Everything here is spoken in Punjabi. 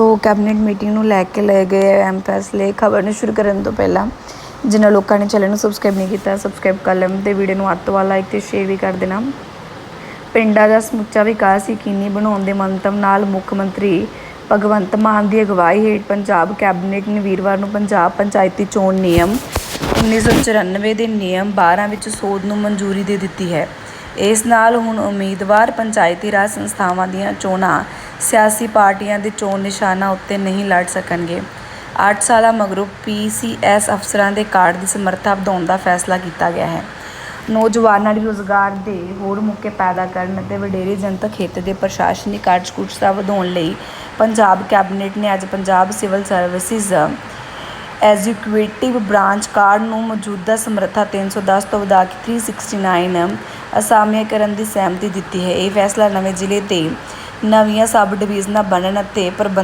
ਤੋਂ ਕੈਬਨਿਟ ਮੀਟਿੰਗ ਨੂੰ ਲੈ ਕੇ ਲਏ ਗਏ ਅਹਿਮ ਫੈਸਲੇ ਖਬਰ ਨੂੰ ਸ਼ੁਰੂ ਕਰਨ ਤੋਂ ਪਹਿਲਾਂ ਜਿਨ੍ਹਾਂ ਲੋਕਾਂ ਨੇ ਚੈਨਲ ਨੂੰ ਸਬਸਕ੍ਰਾਈਬ ਨਹੀਂ ਕੀਤਾ ਸਬਸਕ੍ਰਾਈਬ ਕਰ ਲੈਣ ਤੇ ਵੀਡੀਓ ਨੂੰ ਅੱਧ ਤੋਂ ਲਾਈਕ ਤੇ ਸ਼ੇਅਰ ਵੀ ਕਰ ਦੇਣਾ। ਪਿੰਡਾਂ ਦਾ ਸਮੁੱਚਾ ਵਿਕਾਸ ਯਕੀਨੀ ਬਣਾਉਣ ਦੇ ਮੰਤਵ ਨਾਲ ਮੁੱਖ ਮੰਤਰੀ ਭਗਵੰਤ ਮਾਨ ਦੀ ਅਗਵਾਈ ਹੇਠ ਪੰਜਾਬ ਕੈਬਨਿਟ ਨੇ ਵੀਰਵਾਰ ਨੂੰ ਪੰਜਾਬ ਪੰਚਾਇਤੀ ਚੋਣ ਨਿਯਮ 1994 ਦੇ ਨਿਯਮ 12 ਵਿੱਚ ਸੋਧ ਨੂੰ ਮਨਜ਼ੂਰੀ ਦੇ ਦਿੱਤੀ ਹੈ। ਇਸ ਨਾਲ ਹੁਣ ਉਮੀਦਵਾਰ ਪੰਚਾਇਤੀ ਰਾਜ ਸੰਸਥਾਵਾਂ ਦੀਆਂ ਚੋਣਾਂ ਸਿਆਸੀ ਪਾਰਟੀਆਂ ਦੇ ਚੋਣ ਨਿਸ਼ਾਨਾਂ ਉੱਤੇ ਨਹੀਂ ਲੜ ਸਕਣਗੇ। 8 ਸਾਲਾਂ ਮਗਰੋਂ ਪੀਸੀਐਸ ਅਫਸਰਾਂ ਦੇ ਕਾਰਡ ਦੀ ਸਮਰੱਥਾ ਵਧਾਉਣ ਦਾ ਫੈਸਲਾ ਕੀਤਾ ਗਿਆ ਹੈ। ਨੌਜਵਾਨਾਂ ਲਈ ਰੁਜ਼ਗਾਰ ਦੇ ਹੋਰ ਮੌਕੇ ਪੈਦਾ ਕਰਨ ਅਤੇ ਵਡੇਰੇ ਜਨਤਕ ਖੇਤਰ ਦੇ ਪ੍ਰਸ਼ਾਸਨਿਕ ਕਾਰਜਕੁਸ਼ਲਤਾ ਵਧਾਉਣ ਲਈ ਪੰਜਾਬ ਕੈਬਨਿਟ ਨੇ ਅੱਜ Punjab civil services executive branch card ਨੂੰ ਮੌਜੂਦਾ ਸਮਰੱਥਾ 310 ਤੋਂ ਵਧਾ ਕੇ 369 ਅਸਾਮੀਆਂ ਕਰਨ ਦੀ ਸਹਿਮਤੀ ਦਿੱਤੀ ਹੈ। ਇਹ ਫੈਸਲਾ ਨਵੇਂ ਜ਼ਿਲ੍ਹੇ ਤੇ ਨਵੀਆਂ ਸਬ ਡਿਵੀਜ਼ਨਾਂ ਬਣਨ ਅਤੇ ਪ੍ਰਬੰਧ